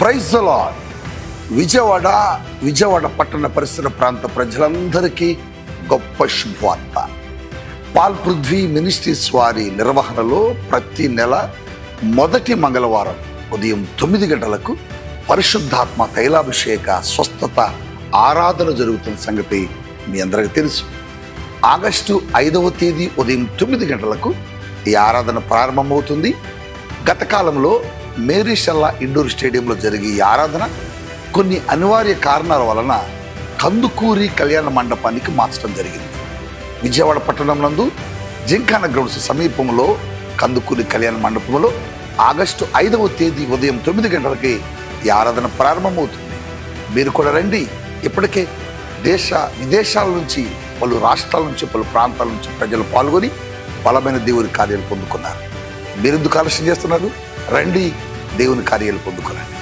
Praise lord Vijayawada Vijayawada పట్టణ పరిసర ప్రాంత ప్రజలందరికీ గొప్ప శుభవార్త. పాల్ పృథ్వీ మినిస్ట్రీస్ వారి నిర్వహణలో ప్రతి నెల మొదటి మంగళవారం ఉదయం తొమ్మిది గంటలకు పరిశుద్ధాత్మ తైలాభిషేక స్వస్థత ఆరాధన జరుగుతున్న సంగతి మీ అందరికీ తెలుసు. ఆగస్టు ఐదవ తేదీ ఉదయం తొమ్మిది గంటలకు ఈ ఆరాధన ప్రారంభమవుతుంది. గత కాలంలో మేరీషల్లా ఇండోర్ స్టేడియంలో జరిగే ఈ ఆరాధన కొన్ని అనివార్య కారణాల వలన కందుకూరి కళ్యాణ మండపానికి మార్చడం జరిగింది. విజయవాడ పట్టణం నందు జింకాన గ్రౌండ్స్ సమీపంలో కందుకూరి కళ్యాణ మండపంలో ఆగస్టు ఐదవ తేదీ ఉదయం తొమ్మిది గంటలకి ఈ ఆరాధన ప్రారంభమవుతుంది. మీరు కూడా రండి. ఇప్పటికే దేశ విదేశాల నుంచి పలు రాష్ట్రాల నుంచి పలు ప్రాంతాల నుంచి ప్రజలు పాల్గొని బలమైన దేవుని కార్యాలు పొందుకున్నారు. మీరు ఎందుకు ఆలస్యం చేస్తున్నారు? రండి దేవుని కార్యాలు పొందుకోరండి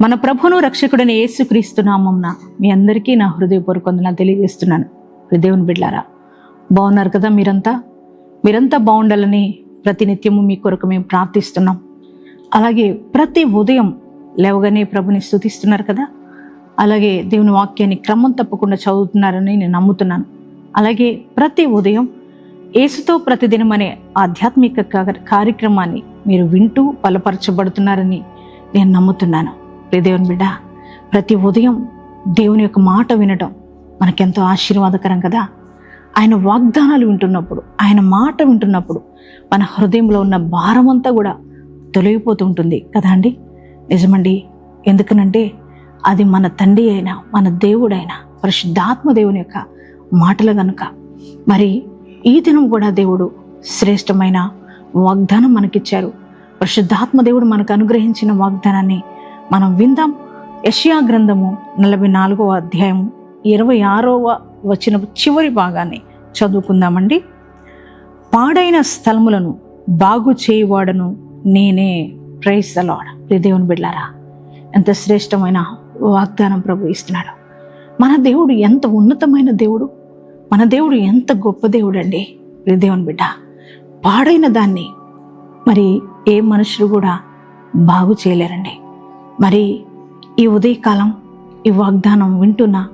మన ప్రభును రక్షకుడైన యేసుక్రీస్తు నామంన మీ అందరికీ నా హృదయపూర్వక వందనాలు తెలియజేస్తున్నాను దేవుని బిడ్లారా బాగున్నారు కదా మీరంతా? మీరంతా బాగుండాలని ప్రతినిత్యము మీ కొరకు మేము ప్రార్థిస్తున్నాం. అలాగే ప్రతి ఉదయం లేవగానే ప్రభుని స్థుతిస్తున్నారు కదా? అలాగే దేవుని వాక్యాన్ని క్రమం తప్పకుండా చదువుతున్నారని నేను నమ్ముతున్నాను. అలాగే ప్రతి ఉదయం యేసుతో ప్రతిదినం అనే ఆధ్యాత్మిక కార్యక్రమాన్ని మీరు వింటూ బలపరచబడుతున్నారని నేను నమ్ముతున్నాను. దేవుని బిడ్డ ప్రతి ఉదయం దేవుని యొక్క మాట వినటం మనకెంతో ఆశీర్వాదకరం కదా? ఆయన వాగ్దానాలు వింటున్నప్పుడు ఆయన మాట వింటున్నప్పుడు మన హృదయంలో ఉన్న భారమంతా కూడా తొలగిపోతుంటుంది కదా అండి? నిజమండి. ఎందుకనంటే అది మన తండ్రి అయినా మన దేవుడైన పరిశుద్ధాత్మ దేవుని యొక్క మాటలు గనుక మరి ఈ దినం కూడా దేవుడు శ్రేష్టమైన వాగ్దానం మనకిచ్చారు. పరిశుద్ధాత్మ దేవుడు మనకు అనుగ్రహించిన వాగ్దానాన్ని మనం విందాం. యషియా గ్రంథము నలభై నాలుగవ అధ్యాయం ఇరవై ఆరవ వచ్చిన చివరి భాగాన్ని చదువుకుందామండి. పాడైన స్థలములను బాగు చేయువాడను నేనే. ప్రైజ్ అలాడ్ దేవుని బిడ్డారా ఎంత శ్రేష్టమైన వాగ్దానం ప్రభు ఇస్తున్నాడు. మన దేవుడు ఎంత ఉన్నతమైన దేవుడు? మన దేవుడు ఎంత గొప్ప దేవుడు అండి దేవుని బిడ్డ పాడైన దాన్ని మరి ఏ మనుషులు కూడా బాగు చేయలేరండి. మరి ఈ ఉదయకాలం ఈ వాగ్దానం వింటున్నా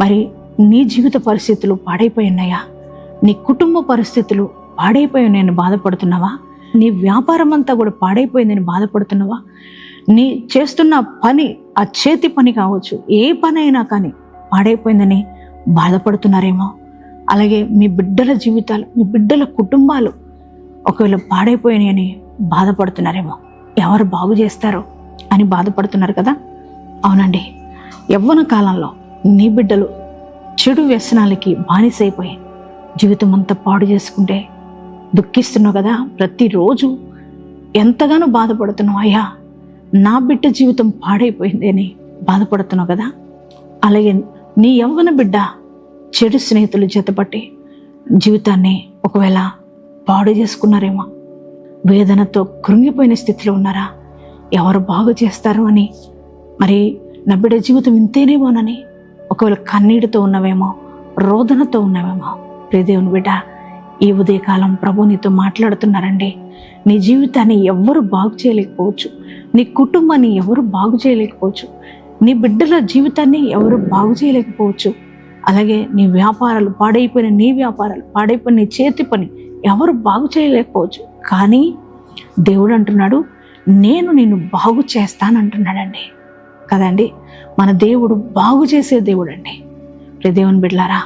మరి నీ జీవిత పరిస్థితులు పాడైపోయినాయా నీ కుటుంబ పరిస్థితులు పాడైపోయి నేను బాధపడుతున్నావా? నీ వ్యాపారం అంతా కూడా పాడైపోయిందని బాధపడుతున్నావా? నీ చేస్తున్న పని ఆ చేతి పని కావచ్చు ఏ పని అయినా కానీ పాడైపోయిందని బాధపడుతున్నారేమో. అలాగే మీ బిడ్డల జీవితాలు మీ బిడ్డల కుటుంబాలు ఒకవేళ పాడైపోయినాయని బాధపడుతున్నారేమో. ఎవరు బాగు చేస్తారో అని బాధపడుతున్నారు కదా? అవునండి. యవ్వన కాలంలో నీ బిడ్డలు చెడు వ్యసనాలకి బానిసైపోయి జీవితం అంతా పాడు చేసుకుంటే దుఃఖిస్తున్నావు కదా? ప్రతిరోజు ఎంతగానో బాధపడుతున్నావు. అయ్యా నా బిడ్డ జీవితం పాడైపోయింది అని బాధపడుతున్నావు కదా? అలాగే నీ యవ్వన బిడ్డ చెడు స్నేహితులు జతపట్టి జీవితాన్ని ఒకవేళ పాడు చేసుకున్నారేమో వేదనతో కృంగిపోయిన స్థితిలో ఉన్నారా? ఎవరు బాగు చేస్తారు అని? మరి నా బిడ్డ జీవితం ఇంతేనేమోనని ఒకవేళ కన్నీటితో ఉన్నవేమో రోదనతో ఉన్నవేమో? ప్రియదేవుని బిడ్డ ఈ ఉదయకాలం ప్రభు నీతో మాట్లాడుతున్నారండి. నీ జీవితాన్ని ఎవ్వరు బాగు చేయలేకపోవచ్చు. నీ కుటుంబాన్ని ఎవరు బాగు చేయలేకపోవచ్చు. నీ బిడ్డల జీవితాన్ని ఎవరు బాగు చేయలేకపోవచ్చు. అలాగే నీ వ్యాపారాలు పాడైపోయిన నీ వ్యాపారాలు పాడైపోయిన నీ చేతి పని ఎవరు బాగు చేయలేకపోవచ్చు. కానీ దేవుడు అంటున్నాడు నేను నిన్ను బాగు చేస్తానంటున్నాడండి. కదండి? మన దేవుడు బాగు చేసే దేవుడు అండి దేవుని బిడ్లారా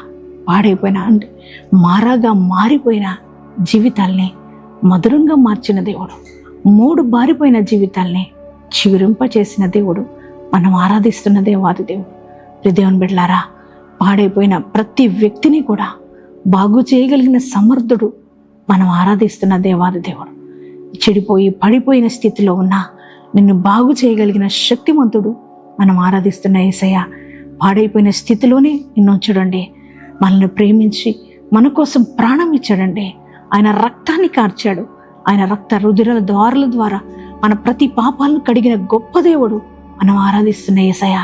పాడైపోయిన అంటే మారాగా మారిపోయిన జీవితాల్ని మధురంగా మార్చిన దేవుడు మూడు బారిపోయిన జీవితాల్ని చిగురింప చేసిన దేవుడు మనం ఆరాధిస్తున్న దేవాది దేవుడు. హృదయం బిడ్లారా పాడైపోయిన ప్రతి వ్యక్తిని కూడా బాగు చేయగలిగిన సమర్థుడు మనం ఆరాధిస్తున్న దేవాది దేవుడు. చెడిపోయి పడిపోయిన స్థితిలో ఉన్న నిన్ను బాగు చేయగలిగిన శక్తిమంతుడు మనం ఆరాధిస్తున్న ఏసయ్య. పాడైపోయిన స్థితిలోనే నిన్ను ఉంచడండి. మనల్ని ప్రేమించి మన కోసం ప్రాణం ఇచ్చాడండి. ఆయన రక్తాన్ని కార్చాడు. ఆయన రక్త రుదిరల ద్వారాల ద్వారా మన ప్రతి పాపాలను కడిగిన గొప్ప దేవుడు మనం ఆరాధిస్తున్న ఏసయ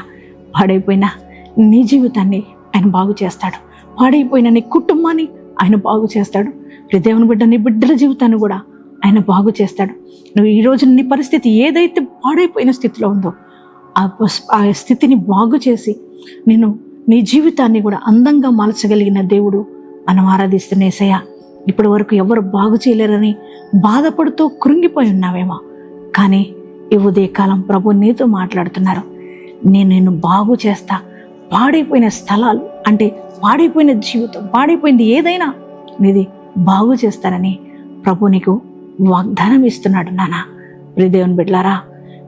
పాడైపోయిన నీ జీవితాన్ని ఆయన బాగు చేస్తాడు. పాడైపోయిన నీ కుటుంబాన్ని ఆయన బాగు చేస్తాడు. దేవుని బిడ్డ నీ బిడ్డల జీవితాన్ని కూడా ఆయన బాగు చేస్తాడు. నువ్వు ఈ రోజు నీ పరిస్థితి ఏదైతే పాడైపోయిన స్థితిలో ఉందో ఆ ఆ స్థితిని బాగు చేసి నేను నీ జీవితాన్ని కూడా అందంగా మార్చగలిగిన దేవుడు మనం ఆరాధిస్తున్న ఏసయ్య. ఇప్పటి వరకు ఎవరు బాగు చేయలేరని బాధపడుతూ కృంగిపోయి ఉన్నావేమో. కానీ ఈ ఉదయకాలం ప్రభు నీతో మాట్లాడుతున్నారు. నేను నిన్ను బాగు చేస్తా. పాడైపోయిన స్థలాలు అంటే పాడైపోయిన జీవితం పాడైపోయింది ఏదైనా నీది బాగు చేస్తానని ప్రభు నీకు వాగ్దానం ఇస్తున్నాడు నాన్న దేవుని బిడ్లారా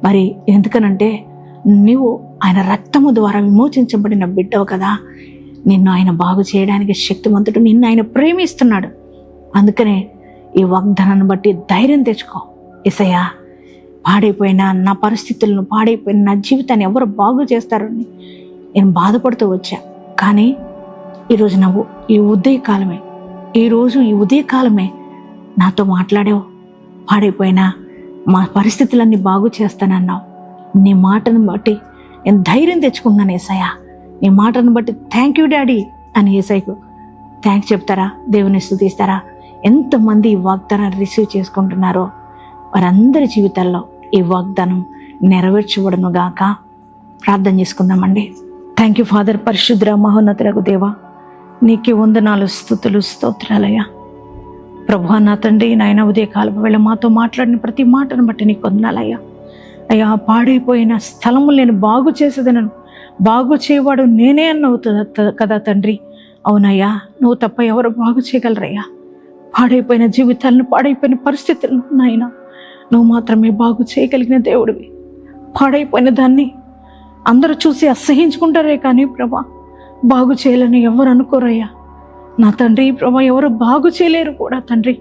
మరి ఎందుకనంటే నీవు ఆయన రక్తము ద్వారా విమోచించబడిన బిడ్డవు కదా. నిన్ను ఆయన బాగు చేయడానికి శక్తివంతుడు నిన్ను ఆయన ప్రేమిస్తున్నాడు. అందుకనే ఈ వాగ్దానాన్ని బట్టి ధైర్యం తెచ్చుకో. ఇసయ్యా పాడైపోయిన నా పరిస్థితులను పాడైపోయిన నా జీవితాన్ని ఎవరు బాగు చేస్తారని నేను బాధపడుతూ వచ్చా. కానీ ఈరోజు నువ్వు ఈ ఉదయకాలమే ఈరోజు ఈ ఉదయకాలమే నాతో మాట్లాడావు. పాడైపోయినా మా పరిస్థితులన్నీ బాగు చేస్తానన్నావు. నీ మాటను బట్టి నేను ధైర్యం తెచ్చుకున్నాను ఏసయ్య. నీ మాటను బట్టి థ్యాంక్ యూ డాడీ అని ఏసయ్యకు. థ్యాంక్స్ చెప్తారా? దేవుని స్థుతిస్తారా ఎంతమంది ఈ వాగ్దానాన్ని రిసీవ్ చేసుకుంటున్నారో? వారందరి జీవితాల్లో ఈ వాగ్దానం నెరవేర్చబడను గాక. ప్రార్థన చేసుకుందామండి. థ్యాంక్ యూ ఫాదర్ పరిశుద్ర మహోన్నతులకు దేవా నీకే వందనాలు స్థుతులు స్తోత్రాలయ్యా. ప్రభు నా తండ్రి నాయన ఉదయకాలపు వేళ మాతో మాట్లాడిన ప్రతి మాటను బట్టి నీకు వందనాలయ్యా అయ్యా. పాడైపోయిన స్థలము నేను బాగు చేసేదనను. బాగు చేయవాడు నేనే అన్నవుతుంది త- కదా తండ్రి. అవునయ్యా నువ్వు తప్ప ఎవరు బాగు చేయగలరయ్యా. పాడైపోయిన జీవితాలను పాడైపోయిన పరిస్థితులను నాయన నువ్వు మాత్రమే బాగు చేయగలిగిన దేవుడివి. పాడైపోయిన దాన్ని అందరూ చూసి అసహించుకుంటారే కానీ ప్రభా బాగు చేయాలని ఎవరు అనుకోరయ్యా. నా తండ్రి ప్రభా ఎవరు బాగు చేయలేరు కూడా తండ్రి.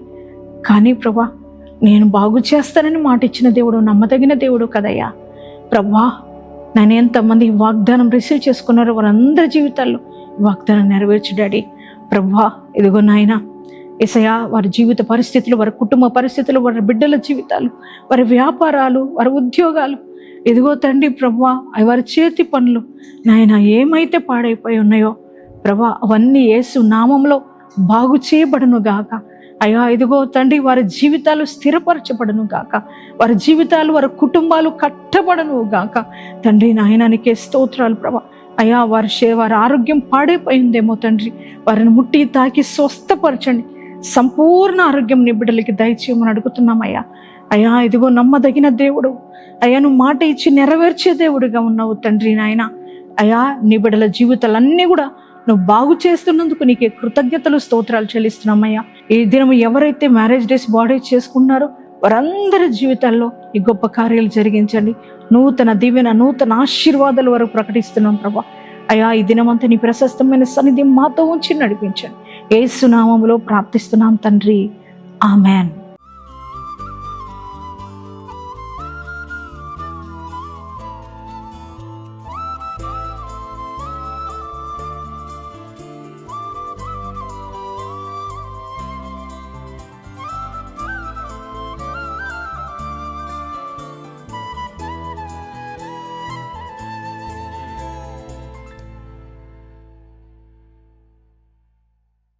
కానీ ప్రభా నేను బాగు చేస్తానని మాట ఇచ్చిన దేవుడు నమ్మదగిన దేవుడు కదయ్యా. ప్రభా నన్ను ఎంతమంది వాగ్దానం రిసీవ్ చేసుకున్నారో వారందరి జీవితాల్లో వాగ్దానం నెరవేర్చు డాడీ. ప్రభా ఇదిగో నాయన ఇసయా వారి జీవిత పరిస్థితులు వారి కుటుంబ పరిస్థితులు వారి బిడ్డల జీవితాలు వారి వ్యాపారాలు వారి ఉద్యోగాలు. ఇదిగో తండ్రి ప్రభా వారి చేతి పనులు. నాయన ఏమైతే పాడైపోయి ఉన్నాయో ప్రభా అవన్నీ యేసు నామంలో బాగు చేయబడును గాక. అయ్యా ఇదిగో తండ్రి వారి జీవితాలు స్థిరపరచబడను గాక. వారి జీవితాలు వారి కుటుంబాలు కట్టబడను గాక. తండ్రి నాయనానికే స్తోత్రాలు ప్రభా. అయ్యా వారి షే వారి ఆరోగ్యం పాడైపోయిందేమో తండ్రి. వారిని ముట్టి తాకి స్వస్థపరచండి. సంపూర్ణ ఆరోగ్యం నీ బిడ్డలకి దయచేయమని అడుగుతున్నామయ్యా అయ్యా ఇదిగో నమ్మదగిన దేవుడు. అయ్యా నువ్వు మాట ఇచ్చి నెరవేర్చే దేవుడిగా ఉన్నావు తండ్రి నాయన. అయ్యా నీ బిడ్డల జీవితాలన్నీ కూడా నువ్వు బాగు చేస్తున్నందుకు నీకు కృతజ్ఞతలు స్తోత్రాలు చెల్లిస్తున్నామయ్యా. ఈ దినం ఎవరైతే మ్యారేజ్ డేస్ బాడీ చేసుకున్నారో వారందరి జీవితాల్లో ఈ గొప్ప కార్యాలు జరిగించండి. నూతన దీవెన నూతన ఆశీర్వాదాల వరకు ప్రకటిస్తున్నాం ప్రభా. అయ్యా ఈ దినమంతా నీ ప్రశస్తమైన సన్నిధి మాతో ఉంచి నడిపించండి. ఏసునామములో ప్రార్థిస్తున్నాం తండ్రి. ఆమెన్.